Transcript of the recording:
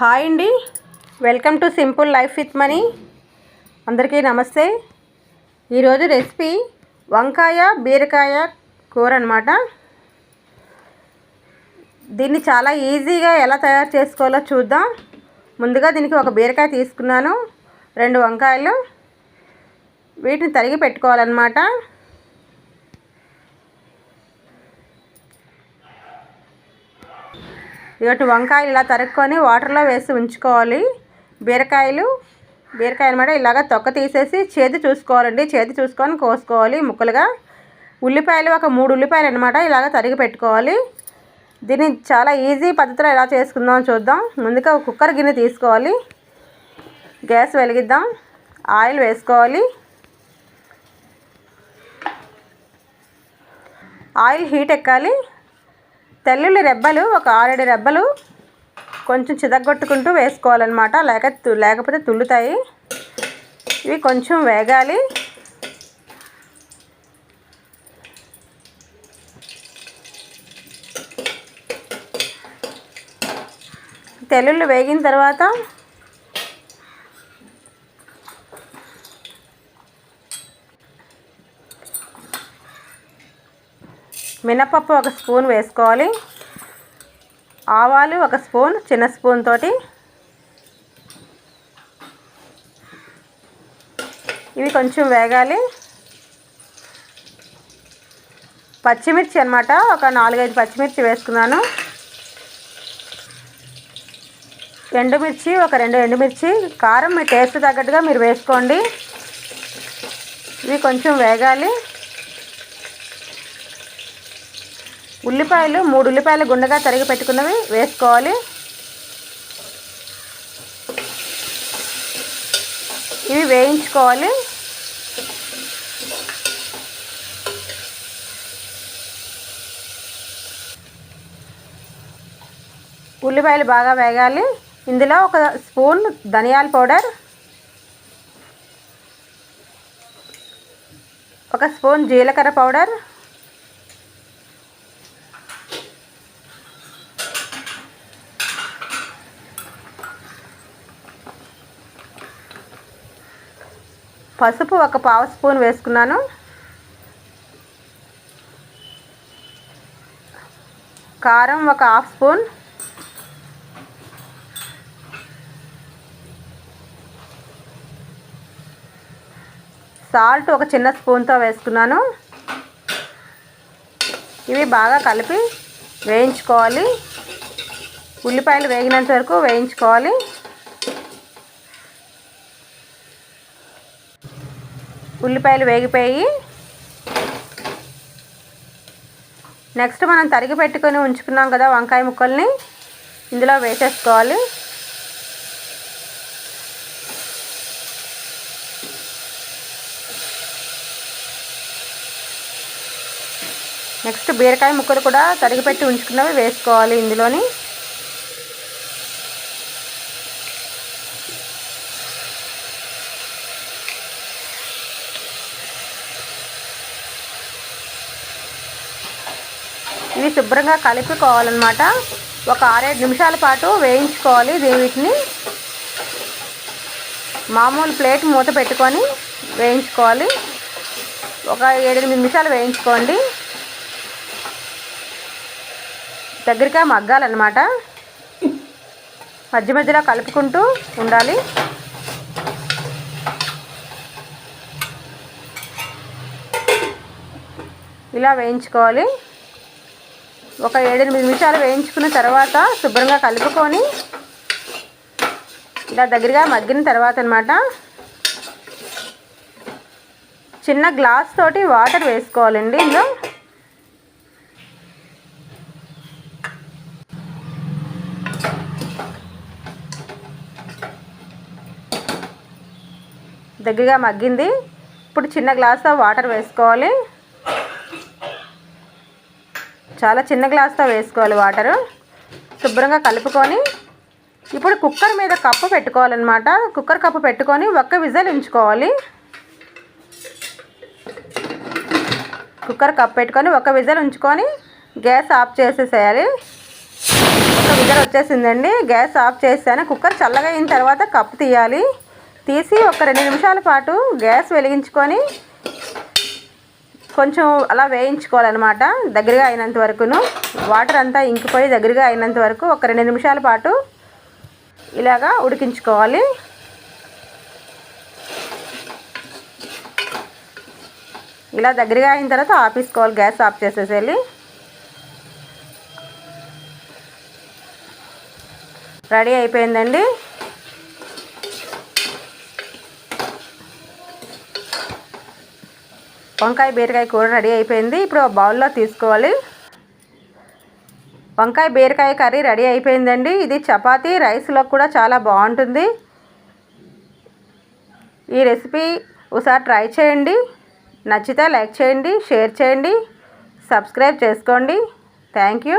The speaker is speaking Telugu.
హాయ్ అండి. Welcome to simple life with money. అందరికీ నమస్తే. ఈరోజు రెసిపీ వంకాయ బీరకాయ కూర అనమాట దీన్ని చాలా ఈజీగా ఎలా తయారు చేసుకోవాలో చూద్దాం. ముందుగా దీనికి ఒక బీరకాయ తీసుకున్నాను. రెండు వంకాయలు. వీటిని తరిగి పెట్టుకోవాలన్నమాట. ఇటు వంకాయలు ఇలా తరుక్కొని వాటర్లో వేసి ఉంచుకోవాలి. బీరకాయలు బీరకాయ అనమాట ఇలాగ తొక్క తీసేసి చేతి చూసుకోవాలండి. చేతి చూసుకొని కోసుకోవాలి ముక్కలుగా. ఉల్లిపాయలు ఒక మూడు ఉల్లిపాయలు అనమాట ఇలాగ తరిగి పెట్టుకోవాలి. దీన్ని చాలా ఈజీ పద్ధతిలో ఎలా చేసుకుందాం చూద్దాం. ముందుగా ఒక కుక్కర్ గిన్నె తీసుకోవాలి. గ్యాస్ వెలిగిద్దాం. ఆయిల్ వేసుకోవాలి. ఆయిల్ హీట్ ఎక్కాలి. తెల్లుల్లి రెబ్బలు ఒక ఆరేడు రెబ్బలు కొంచెం చిదగొట్టుకుంటూ వేసుకోవాలన్నమాట. లేక లేకపోతే తుల్లుతాయి. ఇవి కొంచెం వేగాలి. తెల్లుల్లి వేగిన తర్వాత మినపప్పు ఒక స్పూన్ వేసుకోవాలి. ఆవాలు ఒక స్పూన్ చిన్న స్పూన్ తోటి. ఇవి కొంచెం వేగాలి. పచ్చిమిర్చి అనమాట ఒక నాలుగైదు పచ్చిమిర్చి వేసుకున్నాను. ఎండుమిర్చి ఒక రెండు ఎండుమిర్చి. కారం మీ టేస్ట్ తగ్గట్టుగా మీరు వేసుకోండి. ఇవి కొంచెం వేగాలి. ఉల్లిపాయలు మూడు ఉల్లిపాయలు గుండగా తరిగి పెట్టుకున్నవి వేసుకోవాలి. ఇవి వేయించుకోవాలి. ఉల్లిపాయలు బాగా వేగాలి. ఇందులో ఒక స్పూన్ ధనియాల పౌడర్ ఒక స్పూన్ జీలకర్ర పౌడర్ పసుపు ఒక పావు స్పూన్ వేసుకున్నాను. కారం ఒక హాఫ్ స్పూన్. సాల్ట్ ఒక చిన్న స్పూన్తో వేసుకున్నాను. ఇవి బాగా కలిపి వేయించుకోవాలి. ఉల్లిపాయలు వేగినంత వరకు వేయించుకోవాలి. ఉల్లిపాయలు వేగిపోయి నెక్స్ట్ మనం తరిగి పెట్టుకొని ఉంచుకున్నాం కదా వంకాయ ముక్కల్ని ఇందులో వేసేసుకోవాలి. నెక్స్ట్ బీరకాయ ముక్కలు కూడా తరిగి పెట్టి ఉంచుకున్నవి వేసుకోవాలి ఇందులోని. ఇవి శుభ్రంగా కలుపుకోవాలన్నమాట. ఒక ఆరేడు నిమిషాల పాటు వేయించుకోవాలి వీటిని మామూలు ప్లేట్ మూత పెట్టుకొని వేయించుకోవాలి. ఒక ఏడెనిమిది నిమిషాలు వేయించుకోండి. దగ్గరగా మగ్గాలన్నమాట. మధ్య మధ్యలో కలుపుకుంటూ ఉండాలి. ఇలా వేయించుకోవాలి. ఒక ఏడెనిమిది నిమిషాలు వేయించుకున్న తర్వాత శుభ్రంగా కలుపుకొని ఇలా దగ్గరగా మగ్గిన తర్వాత అనమాట చిన్న గ్లాస్ తోటి వాటర్ వేసుకోవాలండి ఇందులో. దగ్గరగా మగ్గింది. ఇప్పుడు చిన్న గ్లాస్ వాటర్ వేసుకోవాలి. చాలా చిన్న గ్లాస్తో వేసుకోవాలి వాటరు. శుభ్రంగా కలుపుకొని ఇప్పుడు కుక్కర్ మీద కప్పు పెట్టుకోవాలన్నమాట. కుక్కర్ కప్పు పెట్టుకొని ఒక్క విజల్ ఉంచుకోవాలి. కుక్కర్ కప్పు పెట్టుకొని ఒక విజల్ ఉంచుకొని గ్యాస్ ఆఫ్ చేసేసేయాలి. ఒక విజల్ వచ్చేసిందండి. గ్యాస్ ఆఫ్ చేసాను కుక్కర్ చల్లగా అయిన తర్వాత కప్పు తీయాలి. తీసి ఒక రెండు నిమిషాల పాటు గ్యాస్ వెలిగించుకొని కొంచెం అలా వేయించుకోవాలన్నమాట దగ్గరగా అయినంత వరకును. వాటర్ అంతా ఇంకిపోయి దగ్గరగా అయినంత వరకు ఒక రెండు నిమిషాల పాటు ఇలాగా ఉడికించుకోవాలి. ఇలా దగ్గరగా అయిన తర్వాత ఆపేసుకోవాలి గ్యాస్ ఆఫ్ చేసేసి రెడీ అయిపోయిందండి. వంకాయ బీరకాయ కూర రెడీ అయిపోయింది. ఇప్పుడు బౌల్లో తీసుకోవాలి. వంకాయ బీరకాయ కర్రీ రెడీ అయిపోయిందండి. ఇది చపాతీ రైస్లో కూడా చాలా బాగుంటుంది. ఈ రెసిపీ ఒకసారి ట్రై చేయండి. నచ్చితే లైక్ చేయండి షేర్ చేయండి సబ్స్క్రైబ్ చేసుకోండి. Thank you.